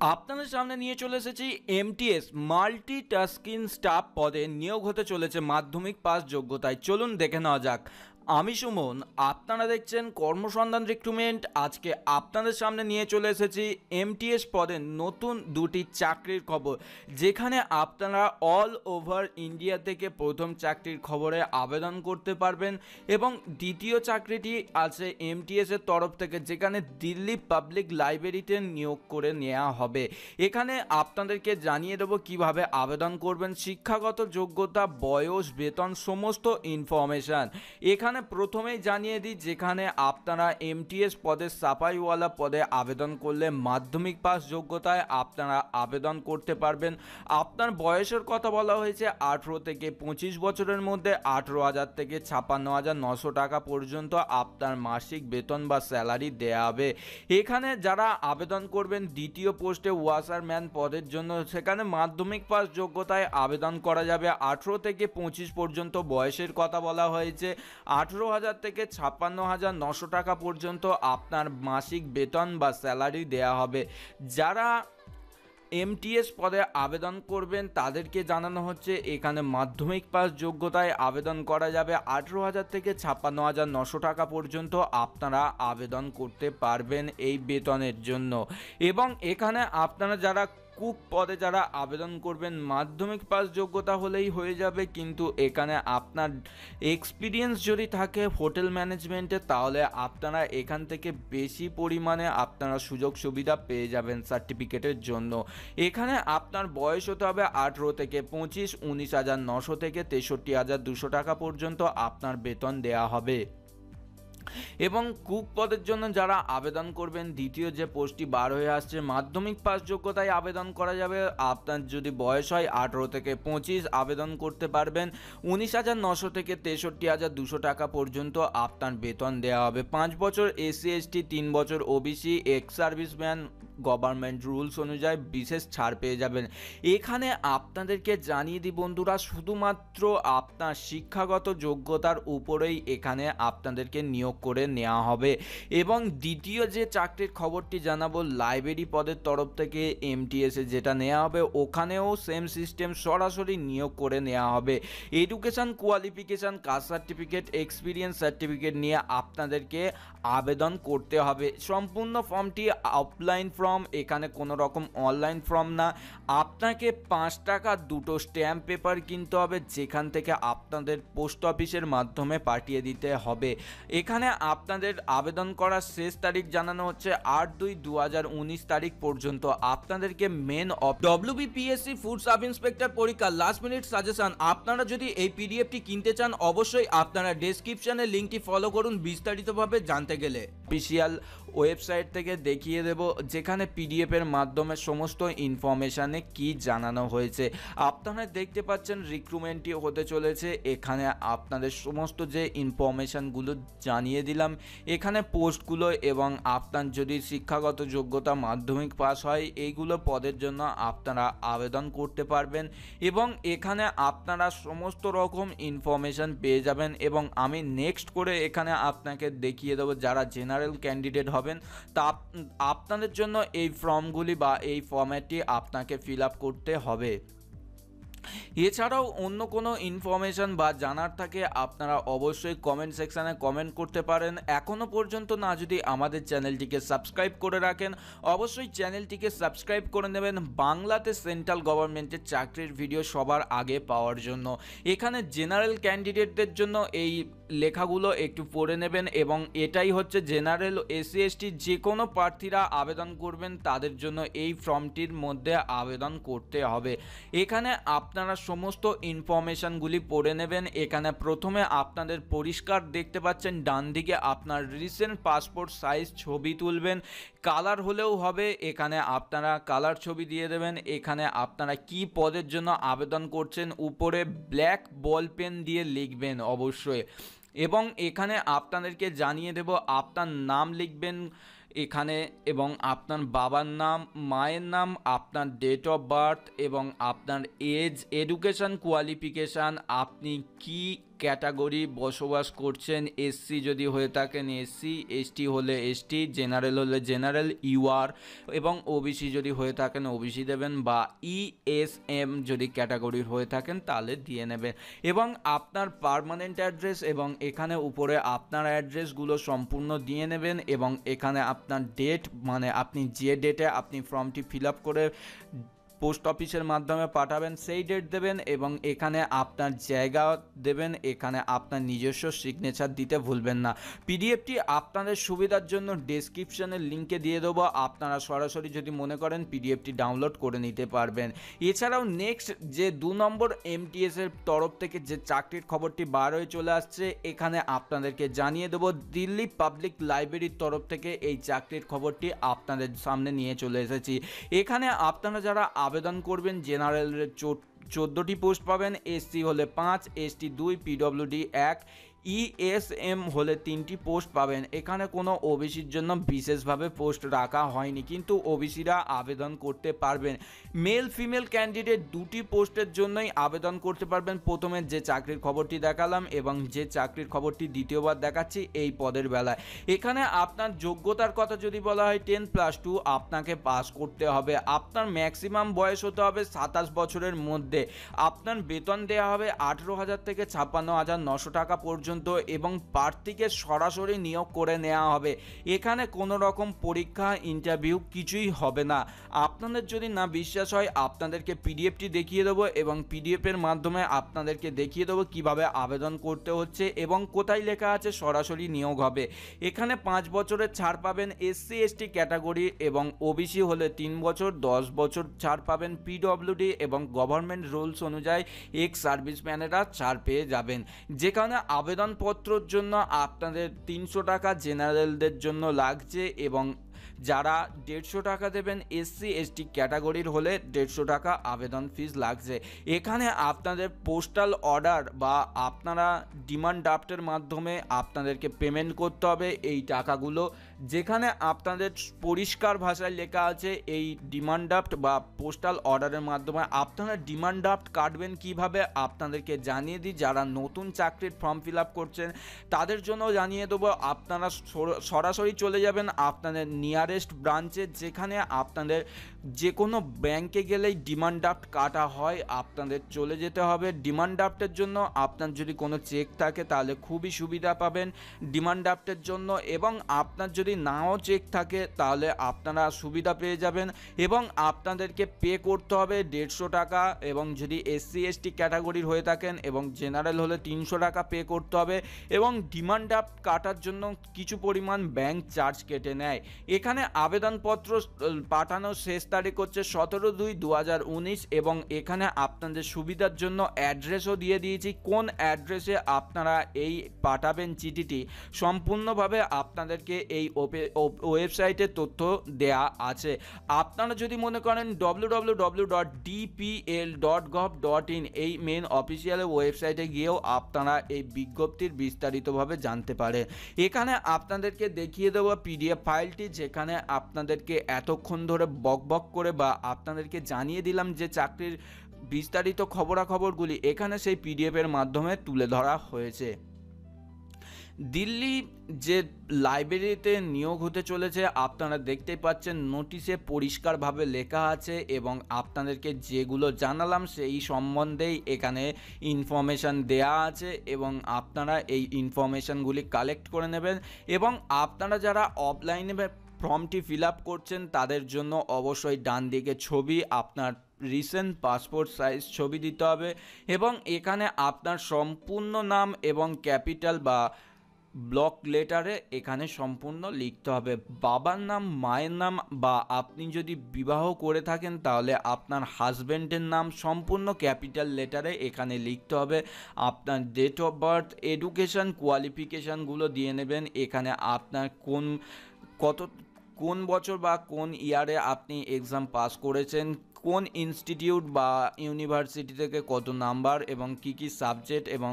আপনাদের সামনে নিয়ে চলে এসেছি এমটিএস মাল্টি টাস্কিন স্টাফ পদে নিয়োগ হতে চলেছে মাধ্যমিক পাস যোগ্যতায়। চলুন দেখে নেওয়া যাক। আমি সুমন, আপনারা দেখছেন কর্মসন্ধান রিক্রুটমেন্ট আজকে আপনাদের সামনে নিয়ে চলে এসেছি এমটিএস পদে নতুন দুটি চাকরির খবর, যেখানে আপনারা অল ওভার ইন্ডিয়া থেকে প্রথম চাকরির খবরে আবেদন করতে পারবেন এবং দ্বিতীয় চাকরিটি আছে এমটিএস এর তরফ থেকে, যেখানে দিল্লি পাবলিক লাইব্রেরিতে নিয়োগ করে নেওয়া হবে। এখানে আপনাদেরকে জানিয়ে দেবো কীভাবে আবেদন করবেন, শিক্ষাগত যোগ্যতা, বয়স, বেতন, সমস্ত ইনফরমেশান এখানে প্রথমেই জানিয়ে দিই, যেখানে আপনারা এমটিএস পদে, সাফাইওয়ালা পদে আবেদন করলে মাধ্যমিক পাস যোগ্যতায় আপনারা আবেদন করতে পারবেন। আপনার বয়সের কথা বলা হয়েছে, আঠেরো থেকে পঁচিশ বছরের মধ্যে আঠেরো হাজার থেকে ছাপান্ন হাজার নশো টাকা পর্যন্ত আপনার মাসিক বেতন বা স্যালারি দেওয়া হবে। এখানে যারা আবেদন করবেন, দ্বিতীয় পোস্টে ওয়াশারম্যান পদের জন্য, সেখানে মাধ্যমিক পাস যোগ্যতায় আবেদন করা যাবে। আঠেরো থেকে পঁচিশ পর্যন্ত বয়সের কথা বলা হয়েছে আঠেরো হাজার থেকে ছাপ্পান্ন হাজার নশো টাকা পর্যন্ত আপনার মাসিক বেতন বা স্যালারি দেওয়া হবে। যারা এমটিএস পদে আবেদন করবেন, তাদেরকে জানানো হচ্ছে এখানে মাধ্যমিক পাস যোগ্যতায় আবেদন করা যাবে। আঠেরো হাজার থেকে ছাপ্পান্ন হাজার নশো টাকা পর্যন্ত আপনারা আবেদন করতে পারবেন এই বেতনের জন্য। এবং এখানে আপনারা যারা কুক পদে যারা আবেদন করবেন, মাধ্যমিক পাস যোগ্যতা হলেই হয়ে যাবে, কিন্তু এখানে আপনার এক্সপিরিয়েন্স যদি থাকে হোটেল ম্যানেজমেন্টে, তাহলে আপনারা এখান থেকে বেশি পরিমাণে আপনারা সুযোগ সুবিধা পেয়ে যাবেন সার্টিফিকেটের জন্য। এখানে আপনার বয়স হতে হবে আঠেরো থেকে পঁচিশ, উনিশ হাজার নশো থেকে তেষট্টি হাজার দুশো টাকা পর্যন্ত আপনার বেতন দেওয়া হবে। এবং কুক পদের জন্য যারা আবেদন করবেন, দ্বিতীয় যে পোস্টটি বার হয়ে আসছে, মাধ্যমিক পাস যোগ্যতায় আবেদন করা যাবে। আপনার যদি বয়স হয় আঠেরো থেকে পঁচিশ, আবেদন করতে পারবেন। উনিশ হাজার নশো থেকে তেষট্টি হাজার দুশো টাকা পর্যন্ত আপনার বেতন দেওয়া হবে। পাঁচ বছর এসসি, এসটি, তিন বছর OBC, ex serviceman government rules অনুযায়ী বিশেষ ছাড় পেয়ে যাবেন। এখানে আপনাদেরকে জানিয়ে দিই বন্ধুরা, শুধুমাত্র আপনার শিক্ষাগত যোগ্যতার উপরেই এখানে আপনাদেরকে নিয়োগ করে নেওয়া হবে। এবং দ্বিতীয় যে চাকরির খবরটি জানাব লাইব্রেরি পদের তরফ থেকে এমটিএসে যেটা নেওয়া হবে, ওখানেও সেম সিস্টেম সরাসরি নিয়োগ করে নেওয়া হবে। Education qualification caste certificate experience certificate নিয়ে আপনাদেরকে আবেদন করতে হবে। সম্পূর্ণ ফর্মটি অফলাইন ফর্ম এখানে কোনো রকম অনলাইন ফর্ম না। আপনাকে পাঁচ টাকা দুটো স্ট্যাম্প পেপার কিনতে হবে, যেখান থেকে আপনাদের পোস্ট অফিসের মাধ্যমে পাঠিয়ে দিতে হবে। এখানে আপনাদের আবেদন করার শেষ তারিখ জানানো হচ্ছে আট দুই দু তারিখ পর্যন্ত। আপনাদেরকে main of WBPSC food sub inspector পরীক্ষা লাস্ট মিনিট সাজেশন আপনারা যদি এই পিডিএফটি কিনতে চান, অবশ্যই আপনারা ডেসক্রিপশনে লিঙ্কটি ফলো করুন বিস্তারিতভাবে জানতে গেলে। অফিসিয়াল ওয়েবসাইট থেকে দেখিয়ে দেব যেখানে পিডিএফ এর মাধ্যমে সমস্ত ইনফরমেশানে কি জানানো হয়েছে। আপনারা দেখতে পাচ্ছেন রিক্রুটমেন্টটি হতে চলেছে। এখানে আপনাদের সমস্ত যে ইনফরমেশানগুলো জানিয়ে দিলাম, এখানে পোস্টগুলো এবং আপনার যদি শিক্ষাগত যোগ্যতা মাধ্যমিক পাস হয়, এইগুলো পদের জন্য আপনারা আবেদন করতে পারবেন এবং এখানে আপনারা সমস্ত রকম ইনফরমেশান পেয়ে যাবেন এবং আমি নেক্সট করে এখানে আপনাকে দেখিয়ে দেবো যারা জেনারেল ক্যান্ডিডেট হবেন তা আপনাদের জন্য এই ফর্মগুলি বা এই ফর্ম্যাটটি আপনাকে ফিল আপ করতে হবে। এছাড়াও অন্য কোনো ইনফরমেশন বা জানার থাকে আপনারা অবশ্যই কমেন্ট সেকশানে কমেন্ট করতে পারেন। এখনও পর্যন্ত না যদি আমাদের চ্যানেলটিকে সাবস্ক্রাইব করে রাখেন, অবশ্যই চ্যানেলটিকে সাবস্ক্রাইব করে নেবেন। বাংলাতে সেন্ট্রাল গভর্নমেন্টের চাকরির ভিডিও সবার আগে পাওয়ার জন্য। এখানে জেনারেল ক্যান্ডিডেটদের জন্য এই লেখাগুলো একটু পড়ে নেবেন এবং এটাই হচ্ছে জেনারেল এসসি এসটি যে কোনো প্রার্থীরা আবেদন করবেন, তাদের জন্য এই ফর্মটির মধ্যে আবেদন করতে হবে। এখানে আপনারা সমস্ত ইনফরমেশানগুলি পড়ে নেবেন। এখানে প্রথমে আপনাদের পরিষ্কার দেখতে পাচ্ছেন, ডান দিকে আপনার রিসেন্ট পাসপোর্ট সাইজ ছবি তুলবেন। কালার হলেও হবে, এখানে আপনারা কালার ছবি দিয়ে দেবেন। এখানে আপনারা কি পদের জন্য আবেদন করছেন, উপরে ব্ল্যাক বল পেন দিয়ে লিখবেন অবশ্যই। এবং এখানে আপনাদেরকে জানিয়ে দেব, আপনার নাম লিখবেন এখানে এবং আপনার বাবার নাম, মায়ের নাম, আপনার ডেট অফ বার্থ এবং আপনার এজ এডুকেশান কোয়ালিফিকেশান আপনি কি ক্যাটাগরি বসবাস করছেন এসসি যদি হয়ে থাকেন এসসি এসটি হলে এসটি জেনারেল হলে জেনারেল ইউআর এবং ওবিসি যদি হয়ে থাকেন ওবিসি দেবেন বা ইএসএম যদি ক্যাটাগরির হয়ে থাকেন তাহলে দিয়ে নেবেন। এবং আপনার পার্মানেন্ট অ্যাড্রেস এবং এখানে উপরে আপনার অ্যাড্রেসগুলো সম্পূর্ণ দিয়ে নেবেন এবং এখানে আপনার ডেট মানে আপনি যে ডেটে আপনি ফর্মটি ফিল আপ করে পোস্ট অফিসের মাধ্যমে পাঠাবেন, সেই ডেট দেবেন এবং এখানে আপনার জায়গা দেবেন, এখানে আপনার নিজস্ব সিগনেচার দিতে ভুলবেন না। পিডিএফটি আপনাদের সুবিধার জন্য ডেসক্রিপশনের লিঙ্কে দিয়ে দেবো। আপনারা সরাসরি যদি মনে করেন পিডিএফটি ডাউনলোড করে নিতে পারবেন। এছাড়াও নেক্সট যে দু নম্বর এমটিএস এর তরফ থেকে যে চাকরির খবরটি বার হয়ে চলে আসছে, এখানে আপনাদেরকে জানিয়ে দেবো, দিল্লি পাবলিক লাইব্রেরির তরফ থেকে এই চাকরির খবরটি আপনাদের সামনে নিয়ে চলে এসেছি। এখানে আপনারা যারা আবেদন করবেন। জেনারেলের চোদ্দোটি পোস্ট পাবেন। এসসি হলে পাঁচ এসটি দুই পিডব্লিউডি এক। ইএসএম হলে তিনটি পোস্ট পাবেন। এখানে কোনো ওবিসির জন্য বিশেষভাবে পোস্ট রাখা হয়নি, কিন্তু ওবিসিরা আবেদন করতে পারবেন। মেল, ফিমেল ক্যান্ডিডেট দুটি পোস্টের জন্যই আবেদন করতে পারবেন। প্রথমে যে চাকরির খবরটি দেখালাম এবং যে চাকরির খবরটি দ্বিতীয়বার দেখাচ্ছি এই পদের বেলায়। এখানে আপনার যোগ্যতার কথা যদি বলা হয়, টেন প্লাস টু আপনাকে পাস করতে হবে। আপনার ম্যাক্সিমাম বয়স হতে হবে সাতাশ বছরের মধ্যে। আপনার বেতন দেওয়া হবে আঠেরো হাজার থেকে ছাপ্পান্ন হাজার নশো টাকা পর্যন্ত। এবং প্রার্থীকে সরাসরি নিয়োগ করে নেওয়া হবে। এখানে কোনো রকম পরীক্ষা ইন্টারভিউ কিছুই হবে না। আপনাদের যদি না বিশ্বাস হয়, আপনাদেরকে পিডিএফটি দেখিয়ে দেবো এবং পিডিএফের মাধ্যমে আপনাদেরকে দেখিয়ে দেবো কীভাবে আবেদন করতে হচ্ছে এবং কোথায় লেখা আছে সরাসরি নিয়োগ হবে। এখানে পাঁচ বছরের ছাড় পাবেন এসসি, এসটি ক্যাটাগরি এবং ওবিসি হলে তিন বছর, দশ বছর ছাড় পাবেন পিডব্লিউডি এবং গভর্নমেন্ট রুলস অনুযায়ী এক্স সার্ভিসম্যানেরা ছাড় পেয়ে যাবেন। যেখানে আবেদনপত্রর জন্য আপনাদের তিনশো টাকা জেনারেলদের জন্য লাগছে এবং যারা দেড়শো টাকা দেবেন এসসি, এসটি ক্যাটাগরির হলে দেড়শো টাকা আবেদন ফিস লাগছে। এখানে আপনাদের পোস্টাল অর্ডার বা আপনারা ডিমান্ড ড্রাফটের মাধ্যমে আপনাদেরকে পেমেন্ট করতে হবে এই টাকাগুলো। যেখানে আপনাদের পরিষ্কার ভাষায় লেখা আছে এই ডিমান্ড ড্রাফট বা পোস্টাল অর্ডারের মাধ্যমে আপনারা ডিমান্ড ড্রাফট কাটবেন কীভাবে আপনাদেরকে জানিয়ে দিই। যারা নতুন চাকরির ফর্ম ফিল আপ করছেন, তাদের জন্য জানিয়ে দেবো, আপনারা সরাসরি চলে যাবেন, আপনাদের নিয়ারেস্ট ব্রাঞ্চে যেখানে আপনাদের যে কোনো ব্যাংকে গেলেই ডিমান্ড ড্রাফট কাটা হয়, আপনাদের চলে যেতে হবে। ডিমান্ড ড্রাফটের জন্য আপনার যদি কোনো চেক থাকে, তাহলে খুবই সুবিধা পাবেন ডিমান্ড ড্রাফটের জন্য। এবং আপনার যদি নাও চেক থাকে, তাহলে আপনারা সুবিধা পেয়ে যাবেন। এবং আপনাদেরকে পে করতে হবে দেড়শো টাকা। এবং যদি এসসি, এসটি ক্যাটাগরির হয়ে থাকেন এবং জেনারেল হলে তিনশো টাকা পে করতে হবে। এবং ডিমান্ড ড্রাফট কাটার জন্য কিছু পরিমাণ ব্যাংক চার্জ কেটে নেয়। এখানে আবেদনপত্র পাঠানোর শেষ তারিখ হচ্ছে সতেরো দুই দু এবং এখানে আপনাদের সুবিধার জন্য অ্যাড্রেসও দিয়ে দিয়েছি। কোন অ্যাড্রেসে আপনারা এই পাঠাবেন চিঠিটি সম্পূর্ণভাবে আপনাদেরকে এই ওয়েবসাইটে তথ্য দেয়া আছে। আপনারা যদি মনে করেন W W W dot dot gov dot in এই মেন অফিসিয়াল ওয়েবসাইটে গিয়েও আপনারা এই বিজ্ঞপ্তির বিস্তারিতভাবে জানতে পারে। এখানে আপনাদেরকে দেখিয়ে দেবো পিডিএফ ফাইলটি যেখানে আপনাদেরকে এতক্ষণ ধরে বক বক করে বা আপনাদেরকে জানিয়ে দিলাম যে চাকরির বিস্তারিত খবরাখবরগুলি এখানে সেই পিডিএফের মাধ্যমে তুলে ধরা হয়েছে। দিল্লি যে লাইব্রেরিতে নিয়োগ হতে চলেছে, আপনারা দেখতেই পাচ্ছেন নোটিশে পরিষ্কারভাবে লেখা আছে এবং আপনাদেরকে যেগুলো জানালাম সেই সম্বন্ধেই এখানে ইনফরমেশান দেয়া আছে এবং আপনারা এই ইনফরমেশানগুলি কালেক্ট করে নেবেন এবং আপনারা যারা অফলাইনে ফর্মটি ফিল করছেন, তাদের জন্য অবশ্যই ডান দিকে ছবি, আপনার রিসেন্ট পাসপোর্ট সাইজ ছবি দিতে হবে এবং এখানে আপনার সম্পূর্ণ নাম এবং ক্যাপিটাল বা ব্লক লেটারে এখানে সম্পূর্ণ লিখতে হবে। বাবার নাম, মায়ের নাম বা আপনি যদি বিবাহ করে থাকেন, তাহলে আপনার হাজব্যান্ডের নাম সম্পূর্ণ ক্যাপিটাল লেটারে এখানে লিখতে হবে। আপনার ডেট অফ বার্থ এডুকেশান কোয়ালিফিকেশানগুলো দিয়ে নেবেন। এখানে আপনার কোন, কত কোন বছর বা কোন ইয়ারে আপনি এক্সাম পাস করেছেন? কোন ইনস্টিটিউট বা ইউনিভার্সিটি থেকে কত নাম্বার এবং কি কি সাবজেক্ট এবং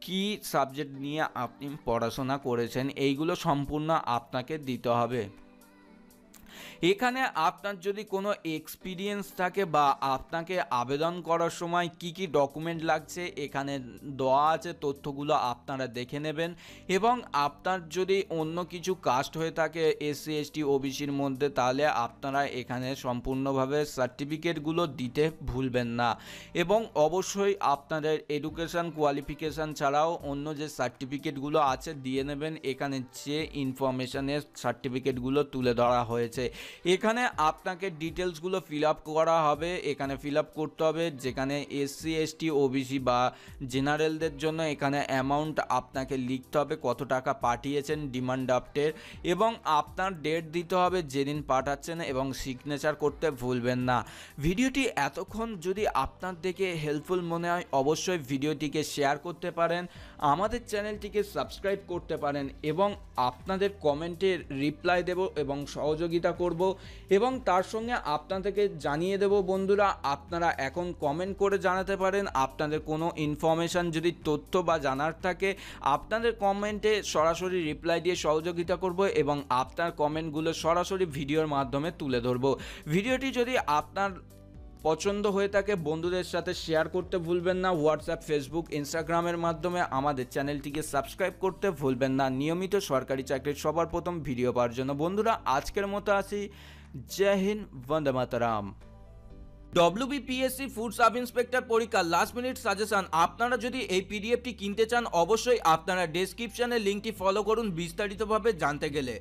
কি সাবজেক্ট নিয়ে আপনি পড়াশোনা করেছেন? এইগুলো সম্পূর্ণ আপনাকে দিতে হবে। এখানে আপনার যদি কোনো এক্সপিরিয়েন্স থাকে বা আপনাকে আবেদন করার সময় কি কি ডকুমেন্ট লাগছে, এখানে দেওয়া আছে, তথ্যগুলো আপনারা দেখে নেবেন। এবং আপনার যদি অন্য কিছু কাস্ট হয়ে থাকে এসসি এসটি ওবিসির মধ্যে, তাহলে আপনারা এখানে সম্পূর্ণভাবে সার্টিফিকেটগুলো দিতে ভুলবেন না। এবং অবশ্যই আপনাদের এডুকেশন কোয়ালিফিকেশান ছাড়াও অন্য যে সার্টিফিকেটগুলো আছে, দিয়ে নেবেন। এখানে যে ইনফরমেশনের সার্টিফিকেটগুলো তুলে ধরা হয়েছে। এখানে আপনাকে ডিটেলসগুলো ফিল আপ করা হবে, এখানে ফিল আপ করতে হবে, যেখানে এসসি এসটি ওবিসি বা জেনারেলদের জন্য এখানে অ্যামাউন্ট আপনাকে লিখতে হবে, কত টাকা পাঠিয়েছেন ডিমান্ড ড্রাফটের এবং আপনার ডেট দিতে হবে, যেদিন পাঠাচ্ছেন এবং সিগনেচার করতে ভুলবেন না। ভিডিওটি এতক্ষণ যদি আপনার দেখে হেল্পফুল মনে হয়, অবশ্যই ভিডিওটিকে শেয়ার করতে পারেন, আমাদের চ্যানেলটিকে সাবস্ক্রাইব করতে পারেন, এবং আপনাদের কমেন্টের রিপ্লাই দেব এবং সহযোগিতা করব এবং তার সঙ্গে আপনাদেরকে জানিয়ে দেব বন্ধুরা, আপনারা এখন কমেন্ট করে জানাতে পারেন। আপনাদের কোনো ইনফরমেশান যদি তথ্য বা জানার থাকে, আপনাদের কমেন্টে সরাসরি রিপ্লাই দিয়ে সহযোগিতা করব এবং আপনার কমেন্টগুলো সরাসরি ভিডিওর মাধ্যমে তুলে ধরব। ভিডিওটি যদি আপনার পছন্দ হয়ে থাকে, বন্ধুদের সাথে শেয়ার করতে ভুলবেন না। হোয়াটসঅ্যাপ ফেসবুক ইনস্টাগ্রামের মাধ্যমে আমাদের চ্যানেলটিকে সাবস্ক্রাইব করতে ভুলবেন না। নিয়মিত সরকারি চাকরির সবার প্রথম ভিডিও পাওয়ার জন্য বন্ধুরা, আজকের মতো আসি। জয় হিন্দ, বন্দে মাতারাম। ডব্লিউবিপিএসসি ফুড সাব ইন্সপেক্টর পরীক্ষার লাস্ট মিনিট সাজেশন আপনারা যদি এই পিডিএফটি কিনতে চান, অবশ্যই আপনারা ডেসক্রিপশনে লিঙ্কটি ফলো করুন বিস্তারিতভাবে জানতে গেলে।